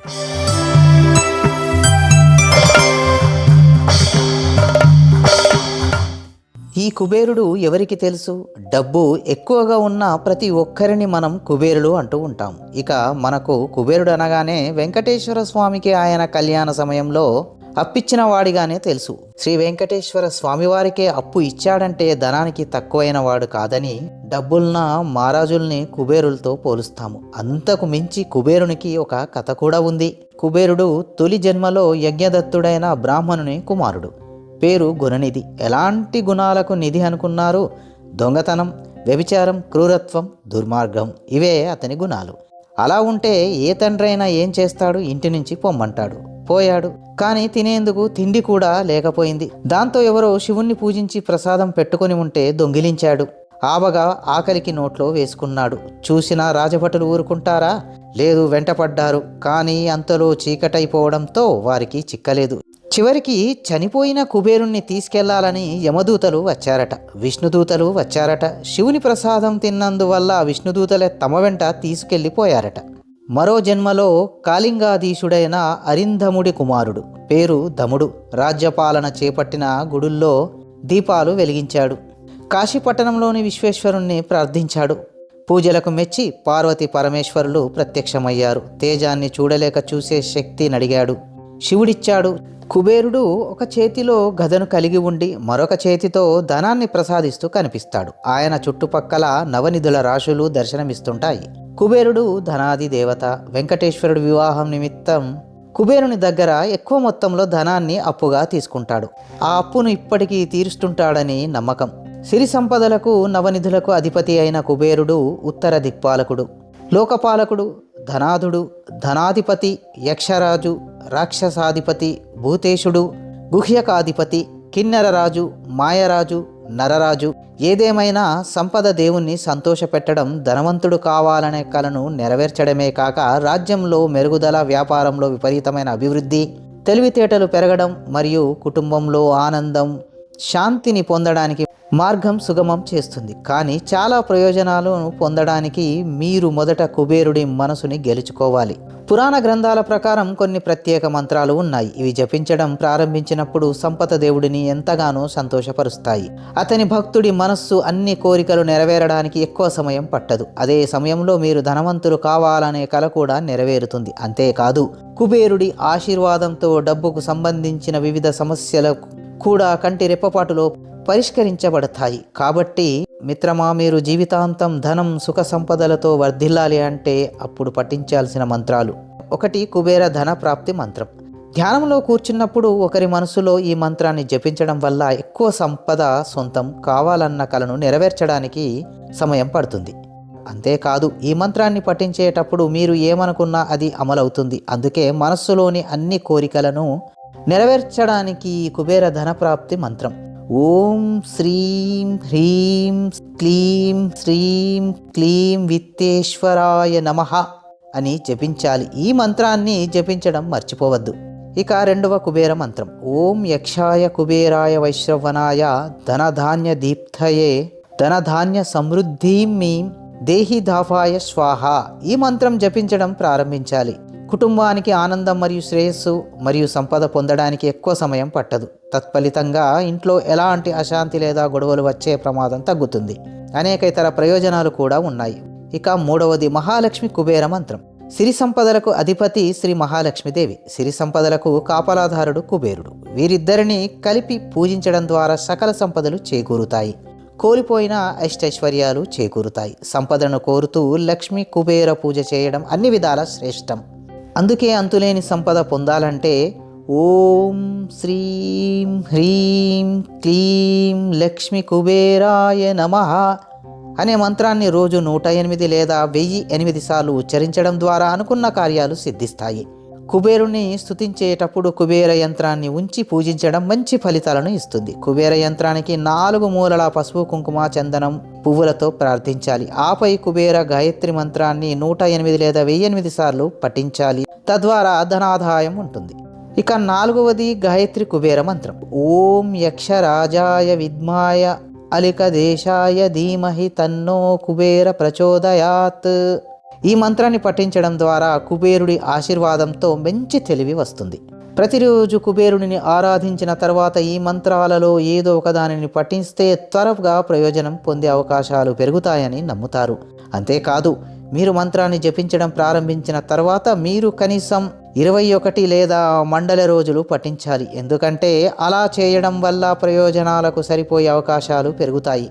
ఈ కుబేరుడు ఎవరికి తెలుసు? డబ్బు ఎక్కువగా ఉన్న ప్రతి ఒక్కరిని మనం కుబేరుడు అంటూ ఉంటాం. ఇక మనకు కుబేరుడు అనగానే వెంకటేశ్వర స్వామికి ఆయన కళ్యాణ సమయంలో అప్పిచ్చిన వాడిగానే తెలుసు. శ్రీ వెంకటేశ్వర స్వామివారికే అప్పు ఇచ్చాడంటే ధనానికి తక్కువైన వాడు కాదని డబ్బుల్న మహారాజుల్ని కుబేరులతో పోలుస్తాము. అంతకు మించి కుబేరునికి ఒక కథ కూడా ఉంది. కుబేరుడు తొలి జన్మలో యజ్ఞదత్తుడైన బ్రాహ్మణుని కుమారుడు. పేరు గుణనిధి. ఎలాంటి గుణాలకు నిధి అనుకున్నారు? దొంగతనం వ్యభిచారం క్రూరత్వం దుర్మార్గం. ఇవే అతని గుణాలు. అలా ఉంటే ఏ తండ్రైనా ఏం చేస్తాడు? ఇంటి నుంచి పొమ్మంటాడు. పోయాడు. కానీ తినేందుకు తిండి కూడా లేకపోయింది. దాంతో ఎవరో శివుణ్ణి పూజించి ప్రసాదం పెట్టుకొని ఉంటే దొంగిలించాడు. ఆబగా ఆకలికి నోట్లో వేసుకున్నాడు. చూసినా రాజభటులు ఊరుకుంటారా? లేదు వెంటపడ్డారు. కానీ అంతలో చీకటైపోవడంతో వారికి చిక్కలేదు. చివరికి చనిపోయిన కుబేరుణ్ణి తీసుకెళ్ళాలని యమదూతలు వచ్చారట. విష్ణుదూతలు వచ్చారట. శివుని ప్రసాదం తిన్నందువల్ల విష్ణుదూతలే తమ వెంట తీసుకెళ్ళిపోయారట మరో జన్మలో కాళింగాధీశుడైన అరింధముడి కుమారుడు. పేరు దముడు. రాజ్యపాలన చేపట్టిన గుడుల్లో దీపాలు వెలిగించాడు. కాశీపట్టణంలోని విశ్వేశ్వరుణ్ణి ప్రార్థించాడు. పూజలకు మెచ్చి పార్వతి పరమేశ్వరులు ప్రత్యక్షమయ్యారు. తేజాన్ని చూడలేక చూసే శక్తి నడిగాడు శివుడిచ్చాడు. కుబేరుడు ఒక చేతిలో గదను కలిగి ఉండి మరొక చేతితో ధనాన్ని ప్రసాదిస్తూ కనిపిస్తాడు. ఆయన చుట్టుపక్కల నవనిధుల రాశులు దర్శనమిస్తుంటాయి. కుబేరుడు ధనాది దేవత వెంకటేశ్వరుడు వివాహం నిమిత్తం కుబేరుని దగ్గర ఎక్కువ మొత్తంలో ధనాన్ని అప్పుగా తీసుకుంటాడు. ఆ అప్పును ఇప్పటికీ తీరుస్తుంటాడని నమ్మకం. సిరి సంపదలకు నవనిధులకు అధిపతి అయిన కుబేరుడు ఉత్తర దిక్పాలకుడు లోకపాలకుడు ధనాధుడు ధనాధిపతి యక్షరాజు రాక్షసాధిపతి భూతేశుడు గుహ్యకాధిపతి కిన్నెరరాజు మాయరాజు నరరాజు ఏదేమైనా సంపద దేవుణ్ణి సంతోషపెట్టడం ధనవంతుడు కావాలనే కలను నెరవేర్చడమే కాక రాజ్యంలో మెరుగుదల వ్యాపారంలో విపరీతమైన అభివృద్ధి తెలివితేటలు పెరగడం మరియు కుటుంబంలో ఆనందం శాంతిని పొందడానికి మార్గం సుగమం చేస్తుంది. కానీ చాలా ప్రయోజనాలను పొందడానికి మీరు మొదట కుబేరుడి మనసుని గెలుచుకోవాలి. పురాణ గ్రంథాల ప్రకారం కొన్ని ప్రత్యేక మంత్రాలు ఉన్నాయి. ఇవి జపించడం ప్రారంభించినప్పుడు సంపద దేవుడిని ఎంతగానో సంతోషపరుస్తాయి. అతని భక్తుడి మనస్సు అన్ని కోరికలు నెరవేరడానికి ఎక్కువ సమయం పట్టదు. అదే సమయంలో మీరు ధనవంతులు కావాలనే కల కూడా నెరవేరుతుంది. అంతేకాదు కుబేరుడి ఆశీర్వాదంతో డబ్బుకు సంబంధించిన వివిధ సమస్యలకు కూడా కంటి రెప్పపాటులో పరిష్కరించబడతాయి. కాబట్టి మిత్రమా మీరు జీవితాంతం ధనం సుఖ సంపదలతో వర్ధిల్లాలి అంటే అప్పుడు పఠించాల్సిన మంత్రాలు. ఒకటి కుబేర ధన ప్రాప్తి మంత్రం. ధ్యానంలో కూర్చున్నప్పుడు ఒకరి మనసులో ఈ మంత్రాన్ని జపించడం వల్ల ఎక్కువ సంపద సొంతం కావాలన్న కలను నెరవేర్చడానికి సమయం పడుతుంది. అంతేకాదు ఈ మంత్రాన్ని పఠించేటప్పుడు మీరు ఏమనుకున్నా అది అమలవుతుంది. అందుకే మనస్సులోని అన్ని కోరికలను నెరవేర్చడానికి కుబేర ధనప్రాప్తి మంత్రం. ఓం శ్రీం హ్రీం క్లీం శ్రీం క్లీం విత్తేశ్వరాయ నమః అని జపించాలి. ఈ మంత్రాన్ని జపించడం మర్చిపోవద్దు. ఇక రెండవ కుబేర మంత్రం. ఓం యక్షాయ కుబేరాయ వైశ్రవణాయ ధనధాన్య దీప్తయే ధనధాన్య సమృద్ధిం మీం దేహి దాఫాయ స్వాహ ఈ మంత్రం జపించడం ప్రారంభించాలి. కుటుంబానికి ఆనందం మరియు శ్రేయస్సు మరియు సంపద పొందడానికి ఎక్కువ సమయం పట్టదు. తత్ఫలితంగా ఇంట్లో ఎలాంటి అశాంతి లేదా గొడవలు వచ్చే ప్రమాదం తగ్గుతుంది. అనేక ఇతర ప్రయోజనాలు కూడా ఉన్నాయి. ఇక మూడవది మహాలక్ష్మి కుబేర మంత్రం. సిరి సంపదలకు అధిపతి శ్రీ మహాలక్ష్మీదేవి. సిరి సంపదలకు కాపలాధారుడు కుబేరుడు. వీరిద్దరిని కలిపి పూజించడం ద్వారా సకల సంపదలు చేకూరుతాయి. కోల్పోయిన అష్టైశ్వర్యాలు చేకూరుతాయి. సంపదను కోరుతూ లక్ష్మి కుబేర పూజ చేయడం అన్ని విధాల శ్రేష్టం. అందుకే అంతులేని సంపద పొందాలంటే ఓం శ్రీం హ్రీం క్లీం లక్ష్మి కుబేరాయ నమః అనే మంత్రాన్ని రోజు నూట ఎనిమిది లేదా వెయ్యి ఎనిమిది సార్లు ఉచ్చరించడం ద్వారా అనుకున్న కార్యాలు సిద్ధిస్తాయి. కుబేరుని స్థుతించేటప్పుడు కుబేర యంత్రాన్ని ఉంచి పూజించడం మంచి ఫలితాలను ఇస్తుంది. కుబేర యంత్రానికి నాలుగు మూలల పసుపు కుంకుమ చందనం పువ్వులతో ప్రార్థించాలి. ఆపై కుబేర గాయత్రి మంత్రాన్ని నూట ఎనిమిది లేదా వెయ్యి ఎనిమిది సార్లు పఠించాలి. తద్వారా ధనాదాయం ఉంటుంది. ఇక నాలుగవది గాయత్రి కుబేర మంత్రం. ఓం యక్షరాజాయ విద్మాయ అలిక దేశాయ ధీమహి తన్నో కుబేర ప్రచోదయాత్. ఈ మంత్రాన్ని పఠించడం ద్వారా కుబేరుడి ఆశీర్వాదంతో మంచి తెలివి వస్తుంది. ప్రతిరోజు కుబేరుడిని ఆరాధించిన తర్వాత ఈ మంత్రాలలో ఏదో ఒకదానిని పఠిస్తే త్వరగా ప్రయోజనం పొందే అవకాశాలు పెరుగుతాయని నమ్ముతారు. అంతేకాదు మీరు మంత్రాన్ని జపించడం ప్రారంభించిన తర్వాత మీరు కనీసం ఇరవై ఒకటి లేదా మండల రోజులు పఠించాలి. ఎందుకంటే అలా చేయడం వల్ల ప్రయోజనాలకు సరిపోయే అవకాశాలు పెరుగుతాయి.